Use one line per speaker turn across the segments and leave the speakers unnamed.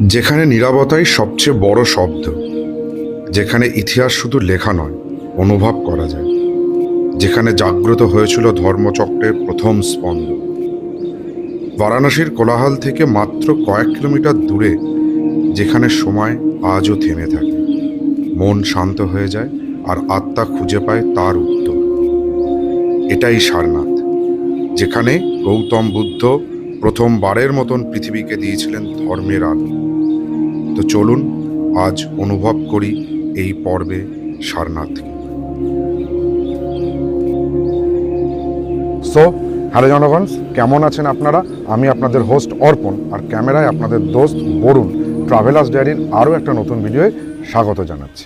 যেখানে নীরবতাই সবচেয়ে বড় শব্দ, যেখানে ইতিহাস শুধু লেখা নয়, অনুভব করা যায়। যেখানে জাগ্রত হয়েছিল ধর্মচক্রের প্রথম স্পন্দ। বারাণসীর কোলাহল থেকে মাত্র কয়েক কিলোমিটার দূরে, যেখানে সময় আজও থেমে থাকে। মন শান্ত হয়ে যায় আর আত্মা খুঁজে পায় তার উত্তর। এটাই সারনাথ, যেখানে গৌতম বুদ্ধ প্রথমবারের মতন পৃথিবীকে দিয়েছিলেন ধর্মের আলো। তো চলুন, আজ অনুভব করি এই পর্বে সারনাথকে। সো হ্যালো জনগণ, কেমন আছেন আপনারা? আমি আপনাদের হোস্ট অর্পণ, আর ক্যামেরায় আপনাদের দোস্ত বরুণ। ট্রাভেলার্স ডায়েরির আরও একটা নতুন ভিডিওয়ে স্বাগত জানাচ্ছি।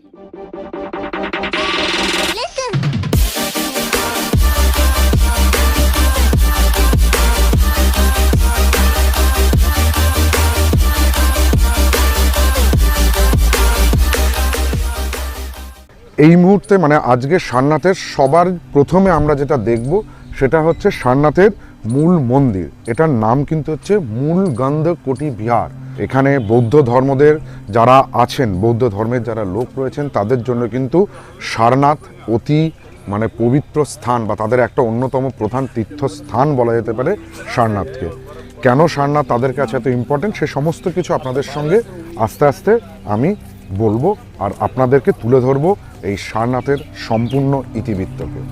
এই মুহূর্তে মানে আজকে সারনাথের সবার প্রথমে আমরা যেটা দেখব সেটা হচ্ছে সারনাথের মূল মন্দির। এটার নাম কিন্তু হচ্ছে মূল গন্ধ কোটি বিহার। এখানে বৌদ্ধ ধর্মদের যারা আছেন, বৌদ্ধ ধর্মের যারা লোক রয়েছেন, তাদের জন্য কিন্তু সারনাথ অতি মানে পবিত্র স্থান বা তাদের একটা অন্যতম প্রধান তীর্থস্থান বলা যেতে পারে সারনাথকে। কেন সারনাথ তাদের কাছে এত ইম্পর্টেন্ট সে সমস্ত কিছু আপনাদের সঙ্গে আস্তে আস্তে আমি বলব আর আপনাদেরকে তুলে ধরবো এই সারনাথের সম্পূর্ণ ইতিবৃত্তকে।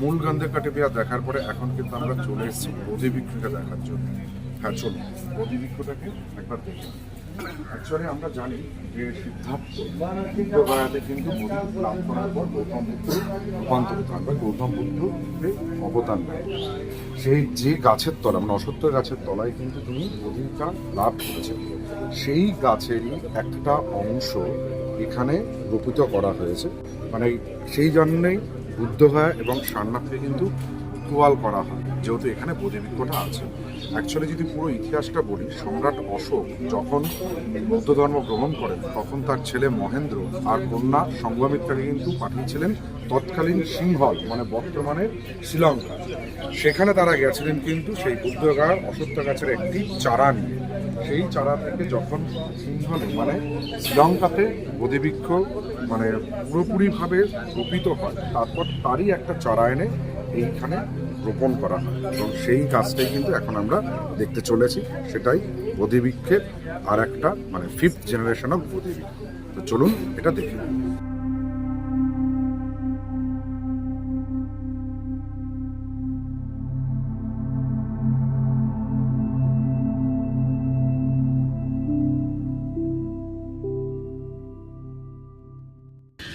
মূল গন্ধে কাটিপিয়া দেখার পরে এখন কিন্তু আমরা চলে এসেছি বোধিবৃক্ষকে দেখার জন্য। হ্যাঁ চলুন। বোধিবৃক্ষটাকে একবার দেখি অ্যাকচুয়ালি আমরা জানি যে সিদ্ধার্থ বুদ্ধগয়াতে কিন্তু বোধি লাভ করার পর গৌতম বুদ্ধ রূপান্তরিত হয় বা গৌতম বুদ্ধ অবতার নেয় সেই যে গাছের তলা মানে অসত্য গাছের তলায় কিন্তু তিনি বোধিকা লাভ করেছেন। সেই গাছেরই একটা অংশ এখানে রোপিত করা হয়েছে। মানে সেই জন্যেই বুদ্ধগয়া এবং সারনাথকে কিন্তু তোয়াল করা হয়। যেহেতু এখানে বোধিবৃক্ষটা আছে অ্যাকচুয়ালি যদি পুরো ইতিহাসটা বলি, সম্রাট অশোক যখন বৌদ্ধ ধর্ম গ্রহণ করেন, তখন তার ছেলে মহেন্দ্র আর কন্যা সংঘমিত্রাকে কিন্তু পাঠিয়েছিলেন তৎকালীন সিংহল মানে বর্তমানে শ্রীলঙ্কা। সেখানে তারা গেছিলেন কিন্তু সেই বুদ্ধগয়ার অসত্য গাছের একটি চারা নিয়ে। সেই চারা থেকে যখন সিংহলে মানে শ্রীলঙ্কাতে বোধিবৃক্ষ মানে পুরোপুরিভাবে রোপিত হয়, তারপর তারই একটা চারা এনে এইখানে রোপণ করা হয়। এবং সেই গাছটাই কিন্তু এখন আমরা দেখতে চলেছি, সেটাই বোধিবৃক্ষের আর একটা মানে ফিফথ জেনারেশন অফ বোধিবৃক্ষ তো চলুন এটা দেখি।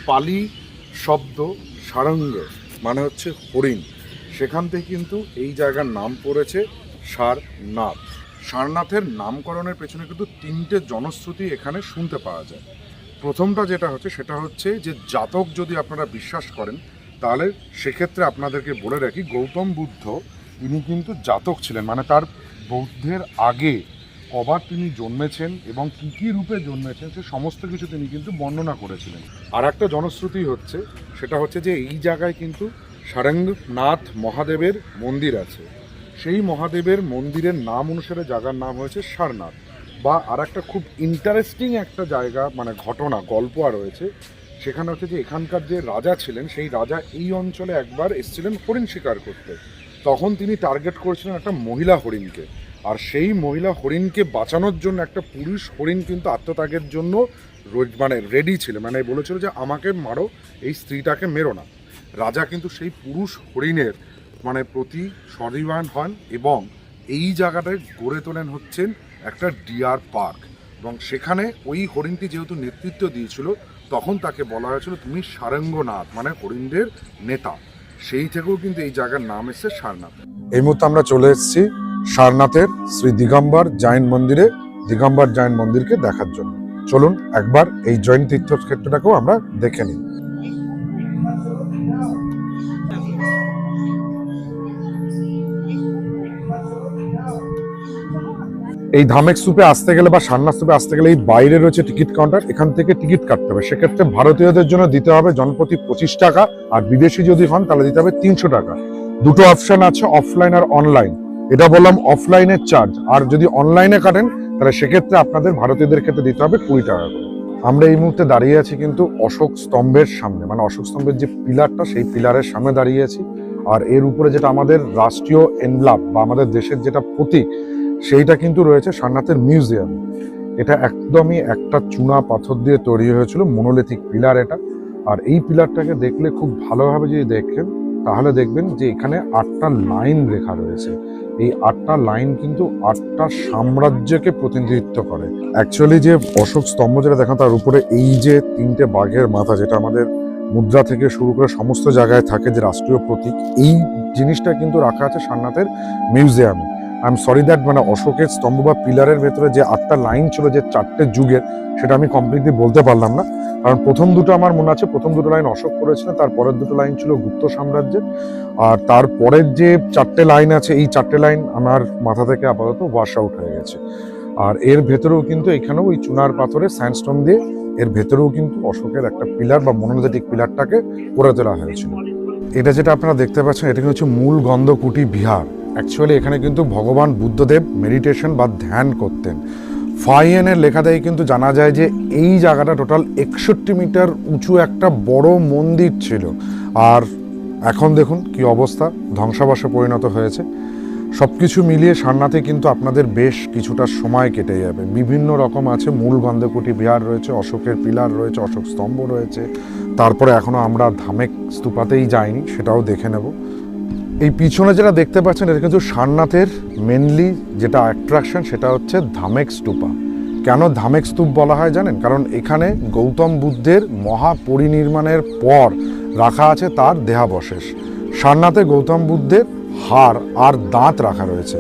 পালি শব্দ সারঙ্গ। মানে হচ্ছে হরিণ। সেখান থেকে কিন্তু এই জায়গার নাম পড়েছে সারনাথ। সারনাথের নামকরণের পেছনে কিন্তু তিনটে জনশ্রুতি এখানে শুনতে পাওয়া যায়। প্রথমটা যেটা হচ্ছে, সেটা হচ্ছে যে জাতক যদি আপনারা বিশ্বাস করেন, তাহলে সেক্ষেত্রে আপনাদেরকে বলে রাখি, গৌতম বুদ্ধ তিনি কিন্তু জাতক ছিলেন। মানে তার বৌদ্ধের আগে কবার তিনি জন্মেছেন এবং কী কী রূপে জন্মেছেন সে সমস্ত কিছু তিনি কিন্তু বর্ণনা করেছিলেন। আর একটা জনশ্রুতি হচ্ছে, সেটা হচ্ছে যে এই জায়গায় কিন্তু সারঙ্গনাথ মহাদেবের মন্দির আছে। সেই মহাদেবের মন্দিরের নাম অনুসারে জায়গার নাম হয়েছে সারনাথ। বা আর একটা খুব ইন্টারেস্টিং একটা জায়গা মানে ঘটনা, গল্প আর রয়েছে, সেখানে হচ্ছে যে এখানকার যে রাজা ছিলেন, সেই রাজা এই অঞ্চলে একবার এসেছিলেন হরিণ শিকার করতে। তখন তিনি টার্গেট করেছিলেন একটা মহিলা হরিণকে। আর সেই মহিলা হরিণকে বাঁচানোর জন্য একটা পুরুষ হরিণ কিন্তু আত্মত্যাগের জন্য মানে রেডি ছিল। মানে বলেছিল যে, আমাকে মারো, এই স্ত্রীটাকে মেরো না। রাজা কিন্তু সেই পুরুষ হরিণের মানে প্রতি সদিবান হন এবং এই জায়গাটায় গড়ে তোলেন হচ্ছেন একটা ডিয়ার পার্ক। এবং সেখানে ওই হরিণটি যেহেতু নেতৃত্ব দিয়েছিল, তখন তাকে বলা হয়েছিল, তুমি সারঙ্গনাথ মানে হরিণদের নেতা। সেই থেকেও কিন্তু এই জায়গার নাম এসেছে সারনাথ। এই মুহূর্তে আমরা চলে এসেছি সারনাথের শ্রী দিগম্বর জৈন মন্দিরে, দিগম্বর জৈন মন্দিরকে দেখার জন্য। চলুন একবার এই জৈন তীর্থক্ষেত্রটাকেও আমরা দেখে নিই। এই ধামেক স্তূপে আসতে গেলে বা সান্না স্তূপে আসতে গেলে এই বাইরে রয়েছে টিকিট কাউন্টার। এখান থেকে টিকিট কাটতে হবে। সেক্ষেত্রে ভারতীয়দের জন্য দিতে হবে জনপ্রতি পঁচিশ টাকা আর বিদেশি যদি হন তাহলে দিতে হবে তিনশো টাকা। দুটো অপশন আছে, অফলাইন আর অনলাইন। এটা বললাম অফলাইনের চার্জ আর যদি অনলাইনে কাটেন, তাহলে সেক্ষেত্রে আপনাদের ভারতীয়দের ক্ষেত্রে দিতে হবে কুড়ি টাকা করে। আমরা এই মুহূর্তে দাঁড়িয়ে আছি কিন্তু অশোক স্তম্ভের সামনে। মানে অশোক স্তম্ভের যে পিলারটা, সেই পিলারের সামনে দাঁড়িয়ে আছি। আর এর উপরে যেটা আমাদের রাষ্ট্রীয় এনলাপ বা আমাদের দেশের যেটা প্রতীক, সেইটা কিন্তু রয়েছে সারনাথের মিউজিয়াম। এটা একদমই একটা চুনা পাথর দিয়ে তৈরি হয়েছিল, মনোলিথিক পিলার এটা। আর এই পিলারটাকে দেখলে খুব ভালোভাবে যদি দেখেন তাহলে দেখবেন যে এখানে আটটা লাইন লেখা রয়েছে। এই আটটা লাইন কিন্তু আটটা সাম্রাজ্যকে প্রতিনিধিত্ব করে। অ্যাকচুয়ালি যে অশোক স্তম্ভ যেটা দেখা তার উপরে এই যে তিনটে বাঘের মাথা, যেটা আমাদের মুদ্রা থেকে শুরু করে সমস্ত জায়গায় থাকে যে রাষ্ট্রীয় প্রতীক, এই জিনিসটা কিন্তু রাখা আছে সান্নাথের মিউজিয়ামে। আই এম সরি দ্যাট মানে অশোকের স্তম্ভ বা পিলারের ভেতরে যে আটটা লাইন ছিল, যে চারটে যুগের, সেটা আমি কমপ্লিটলি বলতে পারলাম না। কারণ প্রথম দুটো আমার মনে আছে, প্রথম দুটো লাইন অশোক করেছিলেন তারপরের দুটো লাইন ছিল গুপ্ত সাম্রাজ্যের। আর তারপরের যে চারটে লাইন আছে, এই চারটে লাইন আমার মাথা থেকে আপাতত ওয়াশ আউট হয়ে গেছে। আর এর ভেতরেও কিন্তু এখানেও ওই চুনার পাথরে স্যান্ডস্টোন দিয়ে, এর ভেতরেও কিন্তু অশোকের একটা পিলার বা মনোলিথিক পিলারটাকে করে তোলা হয়েছিল। এটা যেটা আপনারা দেখতে পাচ্ছেন এটা হচ্ছে মূল গন্ধকুটি বিহার। অ্যাকচুয়ালি এখানে কিন্তু ভগবান বুদ্ধদেব মেডিটেশন বা ধ্যান করতেন। ফাইয়েনের লেখা থেকে কিন্তু জানা যায় যে এই জায়গাটা টোটাল একষট্টি মিটার উঁচু একটা বড় মন্দির ছিল। আর এখন দেখুন কি অবস্থা ধ্বংসাবাসে পরিণত হয়েছে। সব কিছু মিলিয়ে সারনাথে কিন্তু আপনাদের বেশ কিছুটা সময় কেটে যাবে। বিভিন্ন রকম আছে মূল গন্ধকুটি বিহার রয়েছে, অশোকের পিলার রয়েছে, অশোক স্তম্ভ রয়েছে। তারপরে এখনও আমরা ধামেক স্তূপাতেই যাইনি, সেটাও দেখে নেব। এই পিছনে যেটা দেখতে পাচ্ছেন, এটা কিন্তু সারনাথের মেনলি যেটা অ্যাট্রাকশন সেটা হচ্ছে ধামেক স্তূপা। কেন ধামেক স্তূপ বলা হয় জানেন? কারণ এখানে গৌতম বুদ্ধের মহাপরিনির্মাণের পর রাখা আছে তার দেহাবশেষ। সারনাথে গৌতম বুদ্ধের হাড় আর দাঁত রাখা রয়েছে।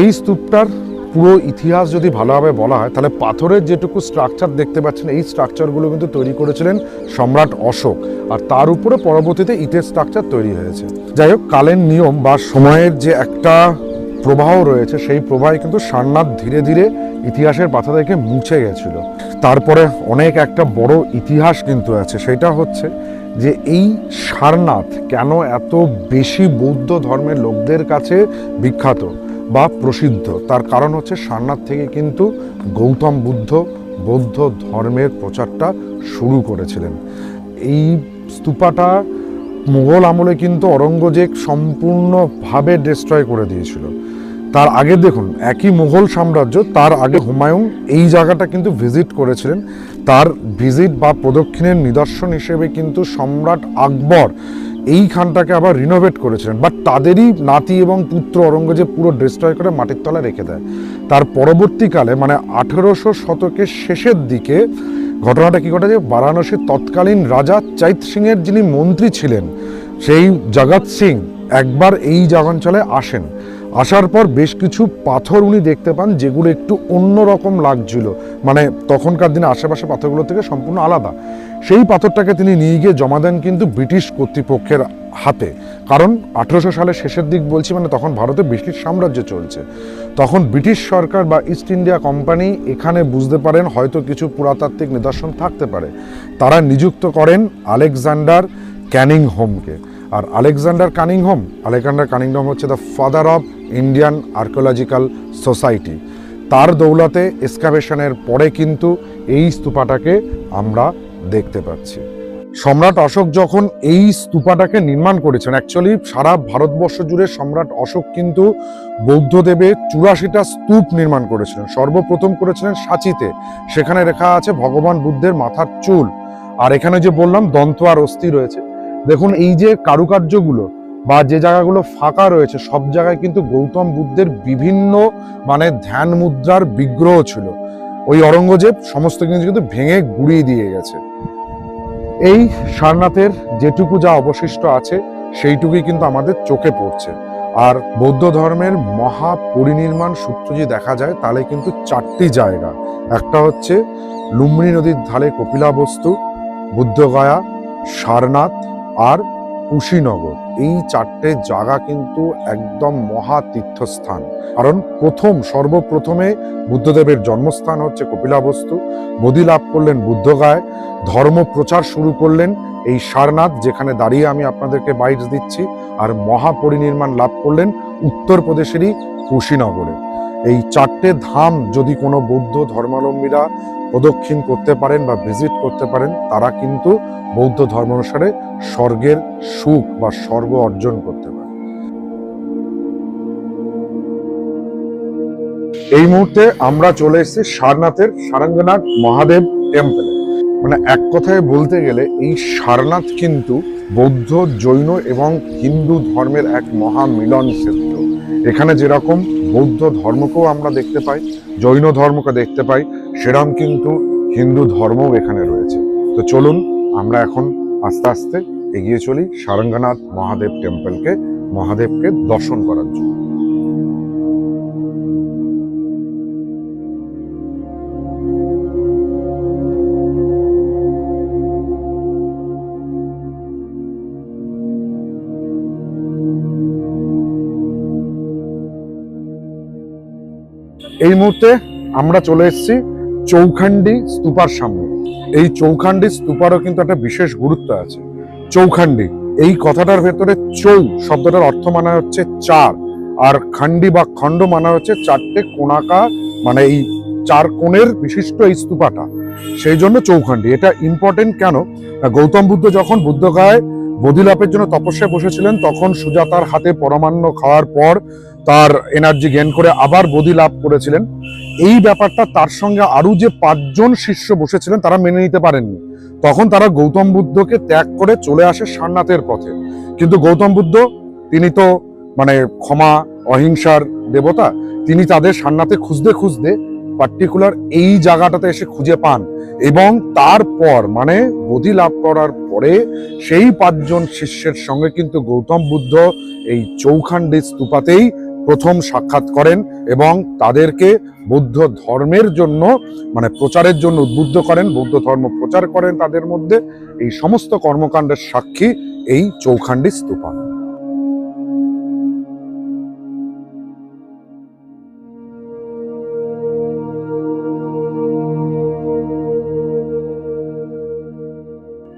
এই স্তূপটার পুরো ইতিহাস যদি ভালোভাবে বলা হয়, তাহলে পাথরের যেটুকু স্ট্রাকচার দেখতে পাচ্ছেন, এই স্ট্রাকচারগুলো কিন্তু তৈরি করেছিলেন সম্রাট অশোক। আর তার উপরে পরবর্তীতে ইটের স্ট্রাকচার তৈরি হয়েছে। যাই হোক, কালের নিয়ম বা সময়ের যে একটা প্রবাহ রয়েছে, সেই প্রবাহে কিন্তু সারনাথ ধীরে ধীরে ইতিহাসের পাতা থেকে মুছে গেছিল। তারপরে অনেক একটা বড় ইতিহাস কিন্তু আছে, সেটা হচ্ছে যে এই সারনাথ কেন এত বেশি বৌদ্ধ ধর্মের লোকদের কাছে বিখ্যাত? বা প্রসিদ্ধ। তার কারণ হচ্ছে সারনাথ থেকে কিন্তু গৌতম বুদ্ধ বৌদ্ধ ধর্মের প্রচারটা শুরু করেছিলেন। এই স্তূপাটা মুঘল আমলে কিন্তু অরঙ্গজেব সম্পূর্ণভাবে ডিস্ট্রয় করে দিয়েছিল। তার আগে দেখুন, একই মুঘল সাম্রাজ্য, তার আগে হুমায়ুন এই জায়গাটা কিন্তু ভিজিট করেছিলেন। তার ভিজিট বা প্রদক্ষিণের নিদর্শন হিসেবে কিন্তু সম্রাট আকবর এইখানটাকে আবার রিনোভেট করেছিলেন। বাট তাদেরই নাতি এবং পুত্র অরঙ্গজেব পুরো ডিস্ট্রয় করে মাটির তলায় রেখে দেয়। তার পরবর্তীকালে মানে আঠেরোশো শতকের শেষের দিকে, ঘটনাটা কি ঘটে যে বারাণসীর তৎকালীন রাজা চৈত সিংয়ের যিনি মন্ত্রী ছিলেন, সেই জগৎ সিং একবার এই জাগাঞ্চলে আসেন। আসার পর বেশ কিছু পাথর উনি দেখতে পান, যেগুলো একটু অন্যরকম লাগছিল। মানে তখনকার দিনে আশেপাশে পাথরগুলো থেকে সম্পূর্ণ আলাদা। সেই পাথরটাকে তিনি নিয়ে গিয়ে জমা দেন কিন্তু ব্রিটিশ কর্তৃপক্ষের হাতে। কারণ আঠেরোশো সালের শেষের দিক বলছি মানে তখন ভারতে ব্রিটিশ সাম্রাজ্য চলছে। তখন ব্রিটিশ সরকার বা ইস্ট ইন্ডিয়া কোম্পানি এখানে বুঝতে পারেন হয়তো কিছু পুরাতাত্ত্বিক নিদর্শন থাকতে পারে। তারা নিযুক্ত করেন আলেকজান্ডার ক্যানিং হোমকে আর আলেকজান্ডার কানিংহোম আলেকজান্ডার কানিংহোম হচ্ছে the father of Indian archaeological society. তার দৌলতে এক্সকাভেশনের পরে কিন্তু এই স্তূপাটাকে আমরা দেখতে পাচ্ছি। সম্রাট অশোক যখন এই স্তূপাটাকে নির্মাণ করেছেন অ্যাকচুয়ালি সারা ভারতবর্ষ জুড়ে সম্রাট অশোক কিন্তু বৌদ্ধদেবের চুরাশিটা স্তূপ নির্মাণ করেছিলেন। সর্বপ্রথম করেছিলেন সাঁচিতে। সেখানে রেখা আছে, ভগবান বুদ্ধের মাথার চুল। আর এখানে যে বললাম, দন্ত আর অস্থি রয়েছে। দেখুন, এই যে কারুকার্যগুলো বা যে জায়গাগুলো ফাঁকা রয়েছে, সব জায়গায় কিন্তু গৌতম বুদ্ধের বিভিন্ন মানে ধ্যান মুদ্রার বিগ্রহ ছিল। ওই অরঙ্গজেব সমস্ত কিছু কিন্তু ভেঙে গুড়িয়ে দিয়ে গেছে। এই সারনাথের যেটুকু যা অবশিষ্ট আছে, সেইটুকুই কিন্তু আমাদের চোখে পড়ছে। আর বৌদ্ধ ধর্মের মহা পরিনির্মাণ সূত্র যদি দেখা যায়, তাহলে কিন্তু চারটি জায়গা। একটা হচ্ছে লুম্বিনী নদীর ধারে কপিলাবস্তু, বুদ্ধগয়া, সারনাথ আর কুশীনগর। এই চারটে জায়গা কিন্তু একদম মহা তীর্থস্থান। কারণ প্রথম, সর্বপ্রথমে বুদ্ধদেবের জন্মস্থান হচ্ছে কপিলাবস্তু। বোধি লাভ করলেন বুদ্ধগায়, ধর্ম প্রচার শুরু করলেন এই সারনাথ, যেখানে দাঁড়িয়ে আমি আপনাদেরকে বাইট দিচ্ছি। আর মহাপরিনির্মাণ লাভ করলেন উত্তরপ্রদেশেরই কুশীনগরে। এই চারটে ধাম যদি কোনো বৌদ্ধ ধর্মাবলম্বীরা প্রদক্ষিণ করতে পারেন বা ভিজিট করতে পারেন, তারা কিন্তু বৌদ্ধ ধর্ম অনুসারে স্বর্গের সুখ বা স্বর্গ অর্জন করতে পারে। এই মুহূর্তে আমরা চলে এসেছি সারনাথের সারঙ্গনাথ মহাদেব টেম্পলে মানে এক কথায় বলতে গেলে এই সারনাথ কিন্তু বৌদ্ধ, জৈন এবং হিন্দু ধর্মের এক মহা মিলন ক্ষেত্র এখানে যেরকম বৌদ্ধ ধর্মকেও আমরা দেখতে পাই, জৈন ধর্মকে দেখতে পাই, সেরাম কিন্তু হিন্দু ধর্মও এখানে রয়েছে। তো চলুন, আমরা এখন আস্তে আস্তে এগিয়ে চলি সারঙ্গনাথ মহাদেব টেম্পলকে মহাদেবকে দর্শন করার জন্য। এই মুহূর্তে আমরা চলে এসেছি চৌখান্ডি স্তূপার সামনে। এই চৌখান্ডি স্তূপারও কিন্তু একটা বিশেষ গুরুত্ব আছে। চৌখান্ডি এই কথাটার ভেতরে চৌ শব্দটার অর্থ মানা হচ্ছে চার, আর খান্ডি বা খণ্ড মানা হচ্ছে চারটে কোণাকার মানে এই চার কোণের বিশিষ্ট এই স্তূপাটা। সেই জন্য চৌখান্ডি এটা ইম্পর্টেন্ট কেন? গৌতম বুদ্ধ যখন বুদ্ধগায় বোধিলাপের জন্য তপস্যায় বসেছিলেন, তখন সুজাতার হাতে পরমান্ন খাওয়ার পর তার এনার্জি গেন করে আবার বদি লাভ করেছিলেন। এই ব্যাপারটা তার সঙ্গে আরও যে পাঁচজন শিষ্য বসেছিলেন তারা মেনে নিতে পারেননি। তখন তারা গৌতম বুদ্ধকে ত্যাগ করে চলে আসে সান্নাতের পথে। কিন্তু গৌতম বুদ্ধ, তিনি তো মানে ক্ষমা, অহিংসার দেবতা, তিনি তাদের সান্নাতে খুঁজতে খুঁজতে পার্টিকুলার এই জায়গাটাতে এসে খুঁজে পান এবং তারপর মানে বোধি লাভ করার পরে সেই পাঁচজন শিষ্যের সঙ্গে কিন্তু গৌতম বুদ্ধ এই চৌখান্ডি স্তূপাতেই প্রথম সাক্ষাৎ করেন এবং তাদেরকে বৌদ্ধ ধর্মের জন্য মানে প্রচারের জন্য উদ্বুদ্ধ করেন, বৌদ্ধ ধর্ম প্রচার করেন তাদের মধ্যে। এই সমস্ত কর্মকাণ্ডের সাক্ষী এই চৌখান্ডি স্তূপা।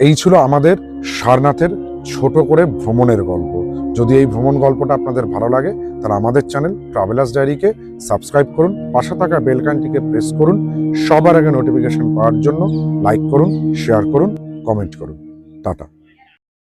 এই ছিল আমাদের সারনাথের ছোট করে ভ্রমণের গল্প। যদি এই ভ্রমণ গল্পটা আপনাদের ভালো লাগে, তাহলে আমাদের চ্যানেল ট্রাভেলার্স ডায়েরিকে সাবস্ক্রাইব করুন, পাশে থাকা বেলকানটিকে প্রেস করুন, সবার আগে নোটিফিকেশন পাওয়ার জন্য লাইক করুন শেয়ার করুন কমেন্ট করুন। টাটা।